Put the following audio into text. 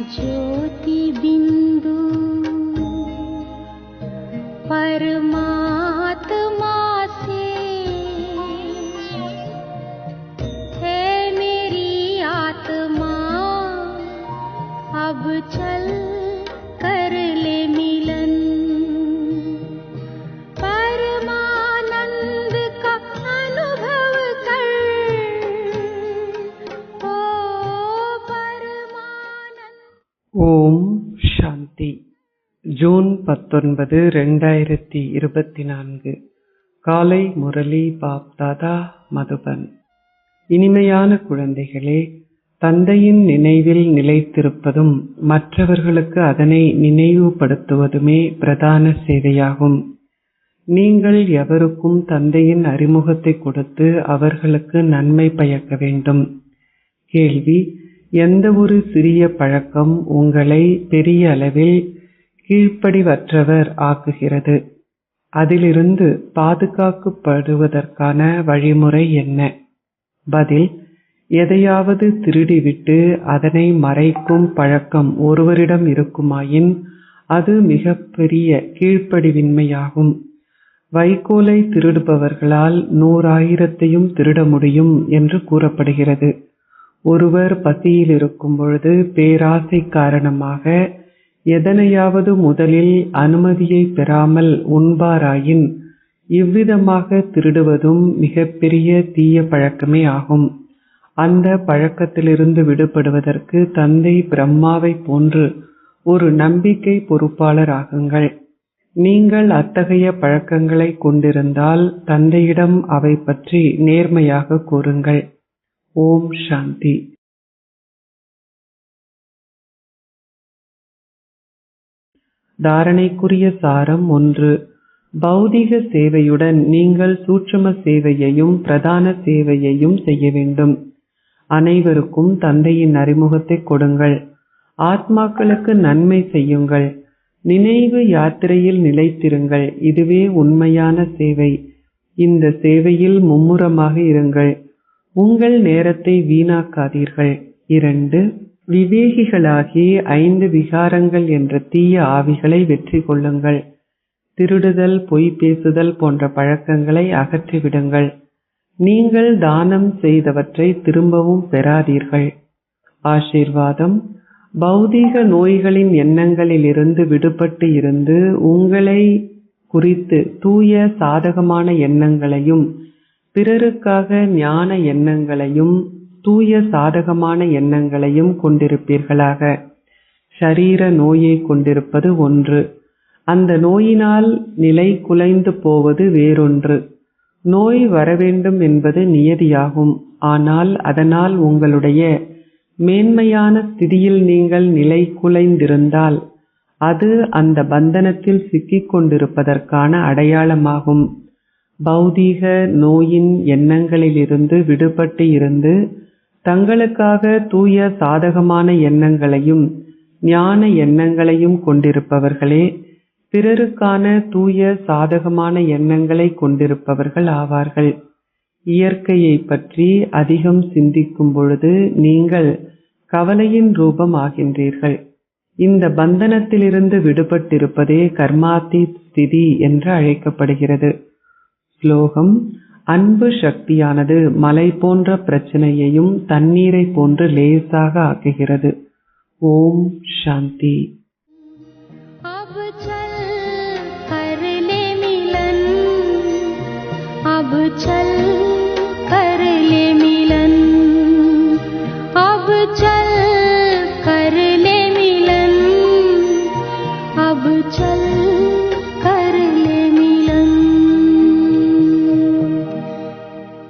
ज्योति बिंदु परमात्मा से है मेरी आत्मा। अब चल कर ले ஓம் சாந்தி. ஜூன் பத்தொன்பது ரெண்டாயிரத்தி இருபத்தி நான்கு காலை முரளி பாப் தாதா மதுபன். இனிமையான குழந்தைகளே தந்தையின் நினைவில் நிலைத்திருப்பதும் மற்றவர்களுக்கு அதனை நினைவுபடுத்துவதுமே பிரதான சேவையாகும். நீங்கள் எவருக்கும் தந்தையின் அறிமுகத்தை கொடுத்து அவர்களுக்கு நன்மை பயக்க வேண்டும். கேள்வி எந்த ஒரு சிறிய பழக்கம் உங்களை பெரிய அளவில் கீழ்ப்படிவற்றவர் ஆக்குகிறது. அதிலிருந்து பாதுகாக்கப்படுவதற்கான வழிமுறை என்ன? பதில் எதையாவது திருடிவிட்டு அதனை மறைக்கும் பழக்கம் ஒருவரிடம் இருக்குமாயின் அது மிகப்பெரிய கீழ்ப்படிவின்மையாகும். வைக்கோலை திருடுபவர்களால் நூறாயிரத்தையும் திருட முடியும் என்று கூறப்படுகிறது. ஒருவர் பசியில் இருக்கும் பொழுது பேராசை காரணமாக எதனையாவது முதலில் அனுமதியை பெறாமல் உண்பாராயின் இவ்விதமாக திருடுவதும் மிகப்பெரிய தீய பழக்கமே ஆகும். அந்த பழக்கத்திலிருந்து விடுபடுவதற்கு தந்தை பிரம்மாவை போன்று ஒரு நம்பிக்கை பொறுப்பாளர் ஆகுங்கள் நீங்கள் அத்தகைய பழக்கங்களை கொண்டிருந்தால் தந்தையிடம் அவை பற்றி நேர்மையாக கூறுங்கள். ஓம் சாந்தி. தாரணைக்குரிய சாரம் ஒன்று. பௌதிக சேவையுடன் நீங்கள் சூட்சும சேவையையும் பிரதான சேவையையும் செய்ய வேண்டும். அனைவருக்கும் தந்தையின் அறிமுகத்தை கொடுங்கள். ஆத்மாக்களுக்கு நன்மை செய்யுங்கள். நினைவு யாத்திரையில் நிலைத்திருங்கள். இதுவே உண்மையான சேவை. இந்த சேவையில் மும்முரமாக இருங்கள். உங்கள் நேரத்தை வீணாக்காதீர்கள். இரண்டு விவேகிகளாகி ஐந்து விகாரங்கள் என்ற தீய ஆவிகளை வெற்றி கொள்ளுங்கள். திருடுதல் பொய் பேசுதல் போன்ற பழக்கங்களை அகற்றிவிடுங்கள். நீங்கள் தானம் செய்தவற்றை திரும்பவும் பெறாதீர்கள். ஆசீர்வாதம் பௌதீக நோய்களின் எண்ணங்களிலிருந்து விடுபட்டு இருந்து உங்களை குறித்து தூய சாதகமான எண்ணங்களையும் பிறருக்காக ஞான எண்ணங்களையும் தூய சாதகமான எண்ணங்களையும் கொண்டிருப்பீர்களாக. ஷரீர நோயை கொண்டிருப்பது ஒன்று. அந்த நோயினால் நிலை குலைந்து போவது வேறொன்று. நோய் வரவேண்டும் என்பது நியதியாகும். ஆனால் அதனால் உங்களுடைய மேன்மையான ஸ்திதியில் நீங்கள் நிலை குலைந்திருந்தால் அது அந்த பந்தனத்தில் சிக்கிக் கொண்டிருப்பதற்கான அடையாளமாகும். பௌதீக நோயின் எண்ணங்களிலிருந்து விடுபட்டு இருந்து தங்களுக்காக தூய சாதகமான எண்ணங்களையும் ஞான எண்ணங்களையும் கொண்டிருப்பவர்களே பிறருக்கான தூய சாதகமான எண்ணங்களை கொண்டிருப்பவர்கள் ஆவார்கள். இயற்கையை பற்றி அதிகம் சிந்திக்கும் பொழுது நீங்கள் கவலையின் ரூபம் ஆகின்றீர்கள் இந்த பந்தனத்திலிருந்து விடுபட்டிருப்பதே கர்மாதி ஸ்திதி என்று அழைக்கப்படுகிறது. ஸ்லோகம் அன்பு சக்தியானது மலை போன்ற பிரச்சனையையும் தண்ணீரை போன்று லேசாக ஆக்குகிறது ஓம் சாந்தி अब चल कर ले मिलन अब चल कर ले मिलन अब चल कर ले मिलन अब चल